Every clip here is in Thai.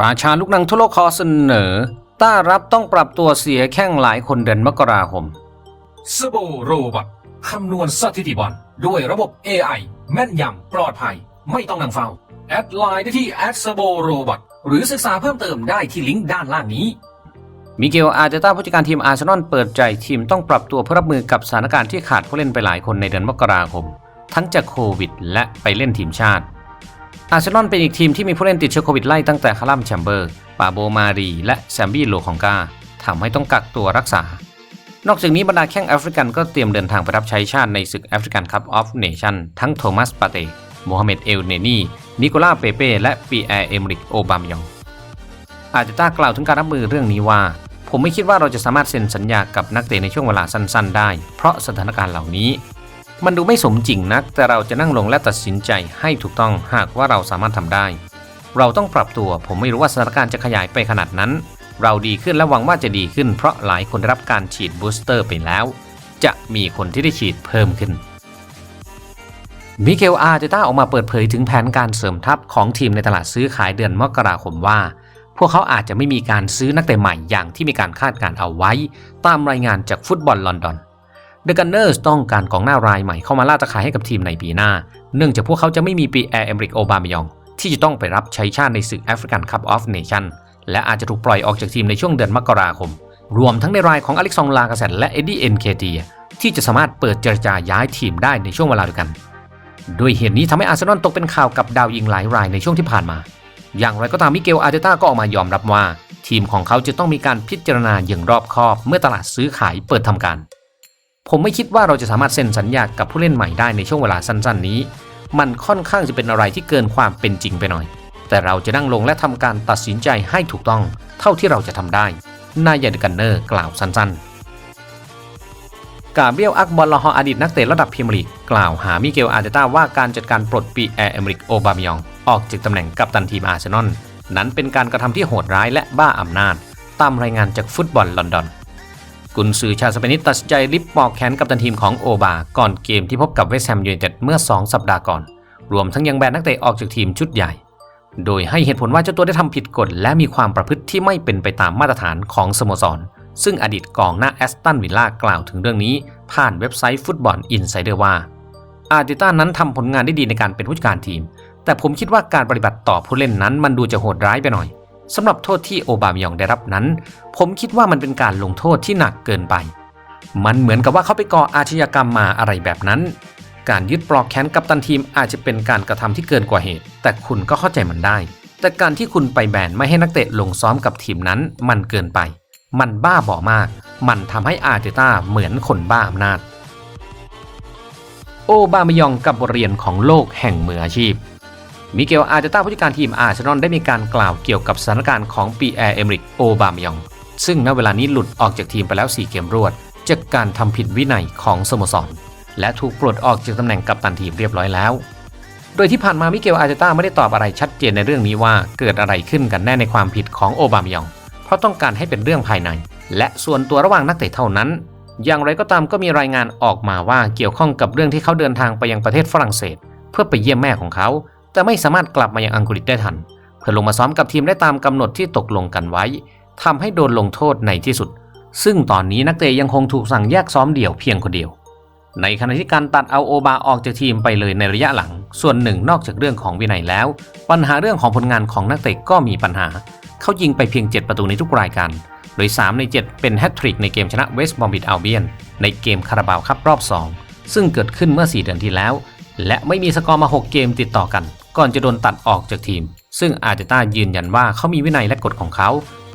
ราชาลูกหนังทั่วโลกขอเสนอ ต้ารับต้องปรับตัวเสียแข้งหลายคนเดือนมกราคมสโบโรบอทคำนวณสถิติบอลด้วยระบบ AI แม่นยำปลอดภัย ไม่ต้องนั่งเฝ้า แอดไลน์ได้ที่แอดสโบโรบอทหรือศึกษาเพิ่มเติมได้ที่ลิงก์ด้านล่างนี้ มิเกลอาร์เตต้าผู้จัดการทีมอาร์เซนอลเปิดใจทีมต้องปรับตัวเพื่อรับมือกับสถานการณ์ที่ขาดผู้เล่นไปหลายคนในเดือนมกราคม ทั้งจากโควิด และไปเล่นทีมชาติ อาร์เซนอลเป็นอีกทีมที่มีผู้เล่นติดเชื้อโควิดไล่ตั้งแต่คารัมแชมเบอร์ปาโบมารีและแซมบี้โลของกาทำให้ต้องกักตัวรักษา นอกจากนี้บรรดาแข้งแอฟริกันก็เตรียมเดินทางไปรับใช้ชาติในศึกแอฟริกันคัพออฟเนชั่นทั้งโทมัสปาเตโมฮัมเหม็ดเอลเนนีนิโคล่าเปเป้และปีแอร์เอมริกโอบามยอง อาร์เตต้ากล่าวถึงการรับมือเรื่องนี้ว่า ผมไม่คิดว่าเราจะสามารถเซ็นสัญญากับนักเตะในช่วงเวลาสั้น ๆ ได้ เพราะสถานการณ์เหล่านี้ มันดูไม่สมจริงนัก แต่เราจะนั่งลงและตัดสินใจให้ถูกต้องหากว่าเราสามารถทำได้ เราต้องปรับตัว ผมไม่รู้ว่าสถานการณ์จะขยายไปขนาดนั้น เราดีขึ้นและหวังว่าจะดีขึ้น เพราะหลายคนได้รับการฉีดบูสเตอร์ไปแล้ว จะมีคนที่ได้ฉีดเพิ่มขึ้นมิเกลอาร์เตต้าออกมาเปิดเผยถึงแผนการเสริมทัพของทีมในตลาดซื้อขายเดือนมกราคมว่า พวกเขาอาจจะไม่มีการซื้อนักเตะใหม่อย่างที่มีการคาดการเอาไว้ ตามรายงานจากฟุตบอลลอนดอน เดอะกันเนอร์สต้องการกองหน้ารายใหม่เข้ามาล่าตะขายให้กับทีมในปีหน้า เนื่องจากพวกเขาจะไม่มีปีแอร์เอมริกโอบามยอง ที่จะต้องไปรับใช้ชาติในศึกแอฟริกันคัพออฟเนชั่นและอาจจะถูกปล่อยออกจากทีมในช่วงเดือนมกราคม รวมทั้งในรายของอเล็กซองลากาเซตและเอ็ดดี้เอ็นเคตีที่จะสามารถเปิดเจรจาย้ายทีมได้ในช่วงเวลาเดียวกันด้วยเหตุนี้ทำให้อาร์เซนอลตกเป็นข่าวกับดาวยิงหลายรายในช่วงที่ผ่านมา อย่างไรก็ตามมิเกลอาร์เตต้าก็ออกมายอมรับว่า ทีมของเขาจะต้องมีการพิจารณาอย่างรอบคอบ เมื่อตลาดซื้อขายเปิดทำการ ผมไม่คิดว่าเราจะสามารถเซ็นสัญญากับผู้เล่นใหม่ได้ในช่วงเวลาสั้นๆ นี้ มันค่อนข้างจะเป็นอะไรที่เกินความเป็นจริงไปหน่อย แต่เราจะนั่งลงและทำการตัดสินใจให้ถูกต้อง เท่าที่เราจะทำได้นายยาดกันเนอร์กล่าวสั้นๆกาเบียลอักบอลลอฮออดีตนักเตะระดับพรีเมียร์ลีกกล่าวหามิเกลอาร์เตต้าว่าการจัดการปลดปีแอร์เอมริกโอบามยอง ออกจากตำแหน่งกัปตันทีมอาร์เซนอลนั้นเป็นการกระทำที่โหดร้ายและบ้าอำนาจ ตามรายงานจากฟุตบอลลอนดอน กุนซือชาสเปนิสตัดใจริบปอกแขนกัปตันทีมของโอบา ก่อนเกมที่พบกับเวสต์แฮมยูไนเต็ดเมื่อ 2 สัปดาห์ก่อน รวมทั้งยังแบนนักเตะออกจากทีมชุดใหญ่ โดยให้เหตุผลว่าเจ้าตัวได้ทำผิดกฎและมีความประพฤติที่ไม่เป็นไปตามมาตรฐานของสโมสร ซึ่งอดีตกองหน้าแอสตันวิลล่ากล่าวถึงเรื่องนี้ ผ่านเว็บไซต์ฟุตบอลอินไซเดอร์ว่า อาร์ติต้านั้นทำผลงานได้ดีในการเป็นผู้จัดการทีม แต่ผมคิดว่าการปฏิบัติต่อผู้เล่นนั้นมันดูจะโหดร้ายไปหน่อย สำหรับโทษที่โอบามยองได้รับนั้น ผมคิดว่ามันเป็นการลงโทษที่หนักเกินไป มันเหมือนกับว่าเขาไปก่ออาชญากรรมมาอะไรแบบนั้น การยึดปลอกแขนกัปตันทีมอาจจะเป็นการกระทำที่เกินกว่าเหตุ แต่คุณก็เข้าใจมันได้ แต่การที่คุณไปแบนไม่ให้นักเตะลงซ้อมกับทีมนั้น มันเกินไป มันบ้าบอมาก มันทำให้อาร์เตต้าเหมือนคนบ้าอำนาจ โอบามยองกับบทเรียนของโลกแห่งมืออาชีพ มิเกลอาร์เตต้าผู้จัดการทีมอาร์เซนอลได้มีการกล่าวเกี่ยวกับสถานการณ์ของปีแอร์เอมริกโอบามยอง ซึ่งณเวลานี้หลุดออกจากทีมไปแล้ว 4 เกมรวด จากการทำผิดวินัยของสโมสร และถูกปลดออกจากตำแหน่งกัปตันทีมเรียบร้อยแล้ว โดยที่ผ่านมามิเกลอาร์เตต้าไม่ได้ตอบอะไรชัดเจนในเรื่องนี้ว่าเกิดอะไรขึ้นกันแน่ในความผิดของโอบามยอง เพราะต้องการให้เป็นเรื่องภายใน และส่วนตัวระหว่างนักเตะเท่านั้น อย่างไรก็ตามก็มีรายงานออกมาว่าเกี่ยวข้องกับเรื่องที่เขาเดินทางไปยังประเทศฝรั่งเศส เพื่อไปเยี่ยมแม่ของเขา แต่ไม่สามารถกลับมายังอังกฤษได้ทัน เพื่อลงมาซ้อมกับทีมได้ตามกำหนดที่ตกลงกันไว้ทำให้โดนลงโทษในที่สุด ซึ่งตอนนี้นักเตะยังคงถูกสั่งแยกซ้อมเดี่ยวเพียงคนเดียว ในขณะที่การตัดเอาโอบาออกจากทีมไปเลยในระยะหลัง ส่วนหนึ่งนอกจากเรื่องของวินัยแล้ว ปัญหาเรื่องของผลงานของนักเตะก็มีปัญหา เขายิงไปเพียง 7 ประตูในทุกรายการ โดย 3 ใน 7 เป็นแฮตทริกในเกมชนะเวสต์บอมบิดอัลเบียนในเกมคาราบาวคัพรอบ 2 ซึ่งเกิดขึ้นเมื่อ 4 เดือนที่แล้ว และไม่มีสกอร์มา 6 เกมติดต่อกัน ก่อนจะโดนตัดออกจากทีม ซึ่งอาร์เตต้ายืนยันว่าเขามีวินัยและกฎของเขา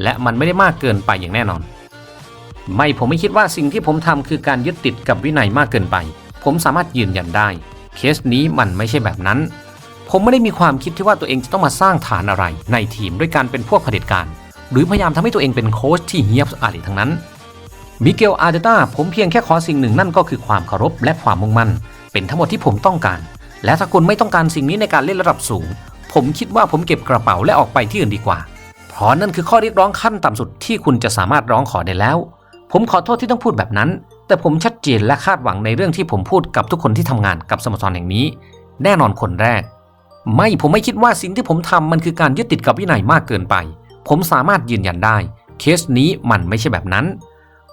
และมันไม่ได้มากเกินไปอย่างแน่นอน ไม่ผมไม่คิดว่าสิ่งที่ผมทำคือการยึดติดกับวินัยมากเกินไป ผมสามารถยืนยันได้ เคสนี้มันไม่ใช่แบบนั้น ผมไม่ได้มีความคิดที่ว่าตัวเองจะต้องมาสร้างฐานอะไร ในทีมด้วยการเป็นพวกเผด็จการ หรือพยายามทำให้ตัวเองเป็นโค้ชที่เงียบอะไรทั้งนั้นมิเกลอาร์เตต้าผมเพียงแค่ขอสิ่งหนึ่งนั่นก็คือความเคารพและความมุ่งมั่น เป็นทั้งหมดที่ผมต้องการ และถ้าคุณไม่ต้องการสิ่งนี้ในการเล่นระดับสูง ผมคิดว่าผมเก็บกระเป๋าและออกไปที่อื่นดีกว่า เพราะนั่นคือข้อเรียกร้องขั้นต่ำสุดที่คุณจะสามารถร้องขอได้แล้ว ผมขอโทษที่ต้องพูดแบบนั้น แต่ผมชัดเจนและคาดหวังในเรื่องที่ผมพูดกับทุกคนที่ทำงานกับสโมสรแห่งนี้ แน่นอนคนแรก ไม่ผมไม่คิดว่าสิ่งที่ผมทำมันคือการยึดติดกับวินัยมากเกินไป ผมสามารถยืนยันได้ เคสนี้มันไม่ใช่แบบนั้น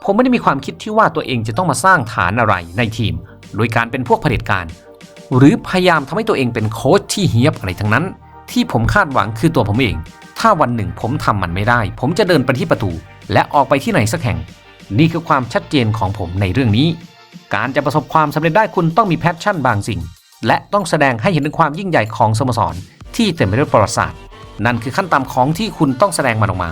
ผมไม่ได้มีความคิดที่ว่าตัวเองจะต้องมาสร้างฐานอะไรในทีม โดยการเป็นพวกเผด็จการ หรือพยายามทำให้ตัวเองเป็นโค้ชที่เฮียบอะไรทั้งนั้น ที่ผมคาดหวังคือตัวผมเอง ถ้าวันหนึ่งผมทำมันไม่ได้ ผมจะเดินไปที่ประตู และออกไปที่ไหนสักแห่ง นี่คือความชัดเจนของผมในเรื่องนี้ การจะประสบความสำเร็จได้คุณต้องมีแพชชั่นบางสิ่ง และต้องแสดงให้เห็นถึงความยิ่งใหญ่ของสโมสร ที่เต็มไปด้วยประวัติศาสตร์นั่นคือขั้นต่ำของที่คุณต้องแสดงมันออกมา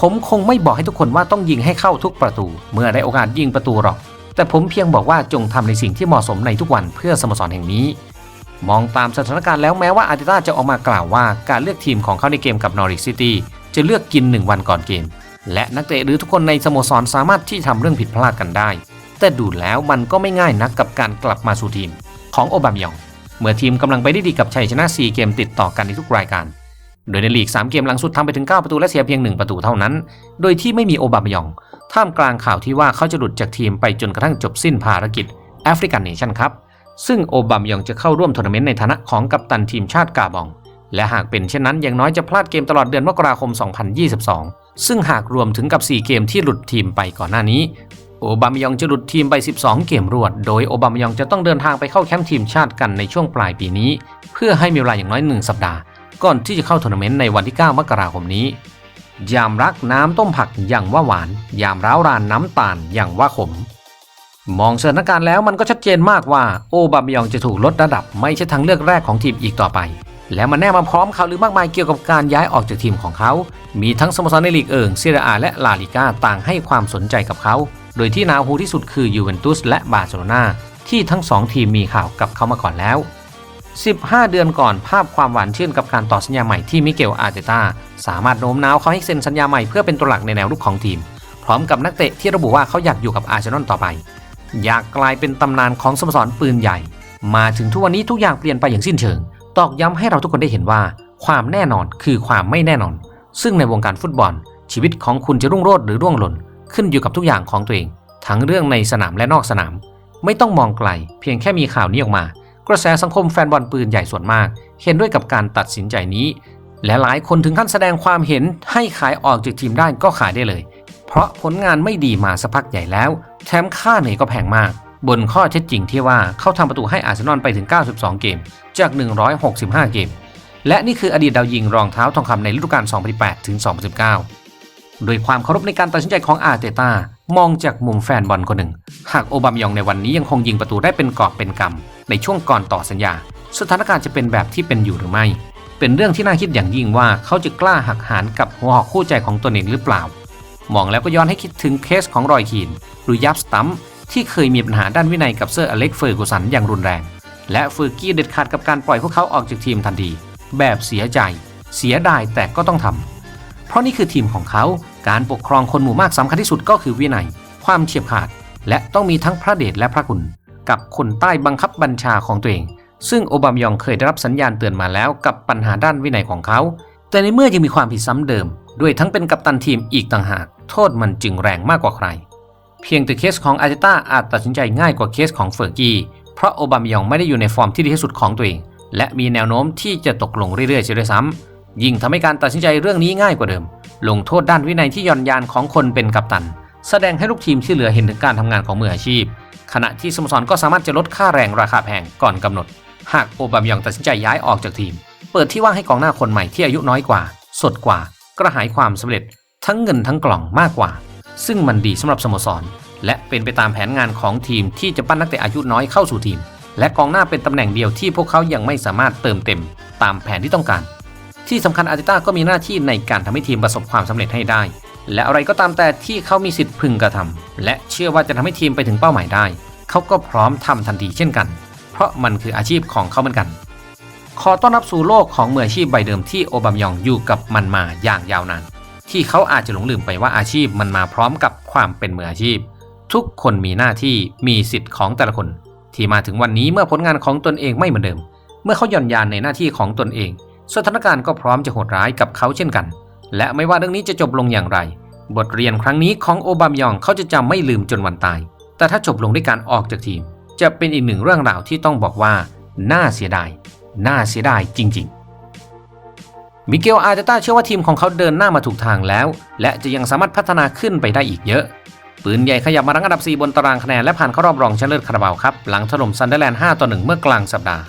ผมคงไม่บอกให้ทุกคนว่าต้องยิงให้เข้าทุกประตู เมื่อได้โอกาสยิงประตูหรอก แต่ผมเพียงบอกว่าจงทำในสิ่งที่เหมาะสมในทุกวันเพื่อสโมสรแห่งนี้ มองตามสถานการณ์แล้วแม้ว่าอาร์เตต้าจะออกมากล่าวว่าการเลือกทีมของเขาในเกมกับนอริ c ซิตี้จะเลือกกิน 1 วันก่อนเกม และนักเตะหรือทุกคนในสโมสรสามารถที่ทำเรื่องผิดพลาดกันได้ แต่ดูแล้วมันก็ไม่ง่ายนักกับการกลับมาสู่ทีม ของโอบามยอง เมื่อทีมกำลังไปได้ดีกับชัยชนะ 4 เกมติดต่อกันในทุกรายการ โดยในลีก 3 เกมหลังสุดทำไปถึง 9 ประตูและเสียเพียง 1 ประตูเท่านั้น โดยที่ไม่มีโอบามยอง ท่ามกลางข่าวที่ว่าเขาจะหลุดจากทีมไปจนกระทั่งจบสิ้นภารกิจแอฟริกันเนชั่นครับ ซึ่งโอบามายองจะเข้าร่วมทัวร์นาเมนต์ในฐานะของกัปตันทีมชาติกาบอง และหากเป็นเช่นนั้นอย่างน้อยจะพลาดเกมตลอดเดือนมกราคม 2022 ซึ่งหากรวมถึงกับ 4 เกมที่หลุดทีมไปก่อนหน้านี้ โอบามายองจะหลุดทีมไป 12 เกมรวด โดยโอบามายองจะต้องเดินทางไปเข้าแคมป์ทีมชาติกันในช่วงปลายปีนี้ เพื่อให้มีเวลาอย่างน้อย 1 สัปดาห์ ก่อนที่จะเข้าทัวร์นาเมนต์ในวันที่ 9 มกราคมนี้ ยามรักน้ำต้มผักอย่างว่าหวาน ยามร้าวรานน้ำตาลอย่างว่าขม มองสถานการณ์แล้วมันก็ชัดเจนมากว่าโอบามายองจะถูกลดระดับไม่ใช่ทางเลือกแรกของทีมอีกต่อไป และมันแน่มาพร้อมข่าวลือมากมายเกี่ยวกับการย้ายออกจากทีมของเขา มีทั้งสโมสรในลีกเอิงเซเรียอาและลาลิก้าต่างให้ความสนใจกับเขา โดยที่นาหูที่สุดคือยูเวนตุสและบาร์เซโลนาที่ทั้งสองทีมมีข่าวกับเขามาก่อนแล้ว 15 เดือนก่อนภาพความหวานชื่นกับการต่อสัญญาใหม่ที่มิเกลอาร์เตตาสามารถโน้มน้าวเขาให้เซ็นสัญญาใหม่เพื่อเป็นตัวหลักในแนวรุกของทีม พร้อมกับนักเตะที่ระบุว่าเขาอยากอยู่กับอาร์เซนอลต่อไป อยากกลายเป็นตำนานของสโมสรปืนใหญ่ มาถึงทุกวันนี้ทุกอย่างเปลี่ยนไปอย่างสิ้นเชิง ตอกย้ำให้เราทุกคนได้เห็นว่า ความแน่นอนคือความไม่แน่นอน ซึ่งในวงการฟุตบอล ชีวิตของคุณจะรุ่งโรจน์หรือร่วงหล่นขึ้นอยู่กับทุกอย่างของตัวเอง ทั้งเรื่องในสนามและนอกสนาม ไม่ต้องมองไกล เพียงแค่มีข่าวนี้ออกมา กระแสสังคมแฟนบอลปืนใหญ่ส่วนมาก เห็นด้วยกับการตัดสินใจนี้ และหลายคนถึงขั้นแสดงความเห็นให้ขายออกจากทีมได้ก็ขายได้เลย เพราะผลงานไม่ดีมาสักพักใหญ่แล้ว แถมค่าเหนื่อยก็แพงมาก บนข้อเท็จจริงที่ว่าเขาทำประตูให้อาร์เซนอลไปถึง 92 เกม จาก 165 เกม และนี่คืออดีตดาวยิงรองเท้าทองคำในฤดูกาล2008ถึง2019โดยความเคารพในการตัดสินใจของอาร์เตต้า มองจากมุมแฟนบอลคนหนึ่ง หากโอบามยองในวันนี้ยังคงยิงประตูได้เป็นกอบเป็นกำในช่วงก่อนต่อสัญญา สถานการณ์จะเป็นแบบที่เป็นอยู่หรือไม่ เป็นเรื่องที่น่าคิดอย่างยิ่งว่าเขาจะกล้าหักหานกับหัวหอกคู่ใจของตนเองหรือเปล่า มองแล้วก็ย้อนให้คิดถึงเคสของรอยคีนหรือยับสตัมที่เคยมีปัญหาด้านวินัยกับเซอร์อเล็กเฟอร์กูสันอย่างรุนแรง และเฟอร์กี้เด็ดขาดกับการปล่อยพวกเขาออกจากทีมทันที แบบเสียใจ เสียดายแต่ก็ต้องทำ เพราะนี่คือทีมของเขา การปกครองคนหมู่มากสำคัญที่สุดก็คือวินัย ความเฉียบขาด และต้องมีทั้งพระเดชและพระคุณ กับคนใต้บังคับบัญชาของตัวเอง ซึ่งโอบามยองเคยได้รับสัญญาณเตือนมาแล้วกับปัญหาด้านวินัยของเขา แต่ในเมื่อยังมีความผิดซ้ำเดิม ด้วยทั้งเป็นกัปตันทีมอีกต่างหาก โทษมันจึงแรงมากกว่าใคร เพียงแต่เคสของอาร์เตต้าอาจตัดสินใจง่ายกว่าเคสของเฟอร์กี้เพราะโอบามยองไม่ได้อยู่ในฟอร์มที่ดีที่สุดของตัวเองและมีแนวโน้มที่จะตกลงเรื่อยๆเสียด้วยซ้ำ ยิ่งทำให้การตัดสินใจเรื่องนี้ง่ายกว่าเดิม ลงโทษด้านวินัยที่ย่อนยานของคนเป็นกัปตัน แสดงให้ลูกทีมที่เหลือเห็นถึงการทำงานของมืออาชีพ ขณะที่สโมสรก็สามารถจะลดค่าแรงราคาแพงก่อนกำหนด หากโอบามยองตัดสินใจย้ายออกจากทีม เปิดที่ว่างให้กองหน้าคนใหม่ที่อายุน้อยกว่า สดกว่า กระหายความสำเร็จ ทั้งเงินทั้งกล่องมากกว่า ซึ่งมันดีสำหรับสโมสร และเป็นไปตามแผนงานของทีมที่จะปั้นนักเตะอายุน้อยเข้าสู่ทีม และกองหน้าเป็นตำแหน่งเดียวที่พวกเขายังไม่สามารถเติมเต็ม ตามแผนที่ต้องการ ที่สำคัญอาร์เตต้าก็มีหน้าที่ในการทำให้ทีมประสบความสำเร็จให้ได้ และอะไรก็ตามแต่ที่เขามีสิทธิ์พึงกระทำและเชื่อว่าจะทำให้ทีมไปถึงเป้าหมายได้ เขาก็พร้อมทำทันทีเช่นกัน เพราะมันคืออาชีพของเขาเหมือนกัน ขอต้อนรับสู่โลกของมืออาชีพใบเดิมที่โอบามยองอยู่กับมันมาอย่างยาวนานที่เขาอาจจะหลงลืมไปว่าอาชีพมันมาพร้อมกับความเป็นมืออาชีพ ทุกคนมีหน้าที่มีสิทธิ์ของแต่ละคน ที่มาถึงวันนี้เมื่อผลงานของตนเองไม่เหมือนเดิม เมื่อเขาหย่อนยานในหน้าที่ของตนเอง สถานการณ์ก็พร้อมจะโหดร้ายกับเขาเช่นกัน และไม่ว่าเรื่องนี้จะจบลงอย่างไร บทเรียนครั้งนี้ของโอบามยองเขาจะจำไม่ลืมจนวันตาย แต่ถ้าจบลงด้วยการออกจากทีม จะเป็นอีกหนึ่งเรื่องราวที่ต้องบอกว่า น่าเสียดาย น่าเสียดายจริง ๆ มิเกลอาร์เตต้าเชื่อว่าทีมของเขาเดินหน้ามาถูกทางแล้ว และจะยังสามารถพัฒนาขึ้นไปได้อีกเยอะปืนใหญ่ขยับมารั้งอันดับ 4 บนตารางคะแนนและผ่านเข้ารอบรองชนะเลิศคาราบาวครับ หลังถล่มซันเดอร์แลนด์ 5 ต่อ 1 เมื่อกลางสัปดาห์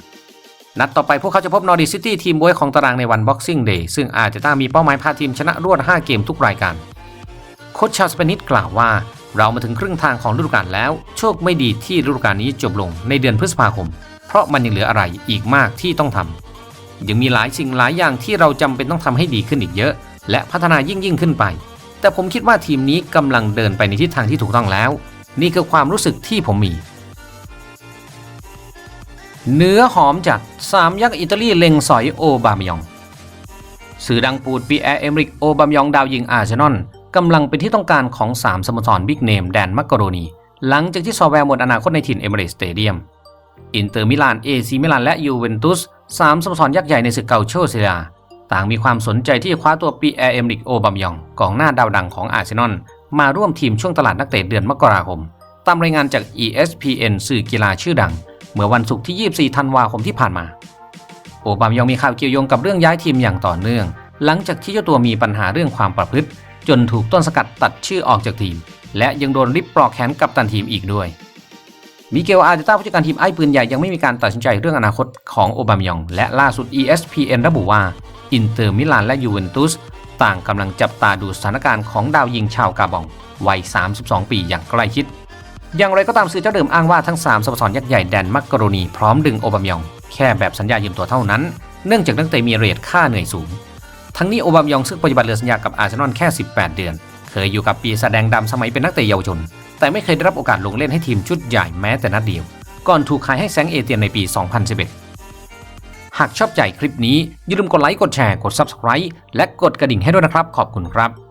นัดต่อไปพวกเขาจะพบนอร์ดิซิตี้ทีมบวยของตารางในวันบ็อกซิ่งเดย์ซึ่งอาร์เตต้ามีเป้าหมายพาทีมชนะรวด 5 เกมทุกรายการ โค้ชชาวสเปนิสกล่าวว่า เรามาถึงครึ่งทางของฤดูกาลแล้ว โชคไม่ดีที่ฤดูกาลนี้จบลงในเดือนพฤษภาคม เพราะมันยังเหลืออะไรอีกมากที่ต้องทำยังมีหลายสิ่งหลายอย่างที่เราจำเป็นต้องทำให้ดีขึ้นอีกเยอะ และพัฒนายิ่งยิ่งขึ้นไป แต่ผมคิดว่าทีมนี้กำลังเดินไปในทิศทางที่ถูกต้องแล้ว นี่คือความรู้สึกที่ผมมี เนื้อหอมจัดสามยักษ์อิตาลีเล็งสอยโอบามยอง สื่อดังปูดปีแอร์เอมริกโอบามยองดาวยิงอาร์เซนอลกำลังเป็นที่ต้องการของ3สโมสรบิ๊กเนมแดนมักกะโรนี หลังจากที่ซอแวร์หมดอนาคตในถิ่นเอเมเรสสเตเดียม อินเตอร์มิลานเอซีมิลานและยูเวนตุสสามสโมสรยักษ์ใหญ่ในศึกเกาโชเซียต่างมีความสนใจที่จะคว้าตัวปีแอร์เอมริกโอบามยองกองหน้าดาวดังของอาร์เซนอลมาร่วมทีมช่วงตลาดนักเตะเดือนมกราคม ตามรายงานจาก ESPN สื่อกีฬาชื่อดัง เมื่อวันศุกร์ที่ 24 ธันวาคมที่ผ่านมา โอบามยองมีข่าวเกี่ยวโยงกับเรื่องย้ายทีมอย่างต่อเนื่อง หลังจากที่เจ้าตัวมีปัญหาเรื่องความประพฤติ จนถูกต้นสกัดตัดชื่อออกจากทีม และยังโดนริบปลอกแขนกับตันทีมอีกด้วย มิเกลอาร์เตต้าผู้จัดการทีมไอ้ปืนใหญ่ยังไม่มีการตัดสินใจเรื่องอนาคตของโอบามยอง และล่าสุด ESPN ระบุว่าอินเตอร์มิลานและยูเวนตุสต่างกำลังจับตาดูสถานการณ์ของดาวยิงชาวกาบอง วัย 32 ปีอย่างใกล้ชิด อย่างไรก็ตามสื่อเจ้าเดิมอ้างว่าทั้ง 3สโมสรยักษ์ใหญ่แดนมักกโรนีพร้อมดึงโอบามยอง แค่แบบสัญญายืมตัวเท่านั้น เนื่องจากนักเตะมีเรทค่าเหนื่อยสูง ทั้งนี้โอบามยองซึ่งปัจจุบันเหลือสัญญากับอาร์เซนอลแค่ 18 เดือน เคยอยู่กับปีแสดงดำสมัยเป็นนักเตะเยาวชน แต่ไม่เคยได้รับโอกาสลงเล่นให้ทีมชุดใหญ่แม้แต่นัดเดียว ก่อนถูกขายให้แซงเอเตียนในปี 2011 หากชอบใจคลิปนี้อย่าลืมกดไลค์กดแชร์กด Subscribe และกดกระดิ่งให้ด้วยนะครับ ขอบคุณครับ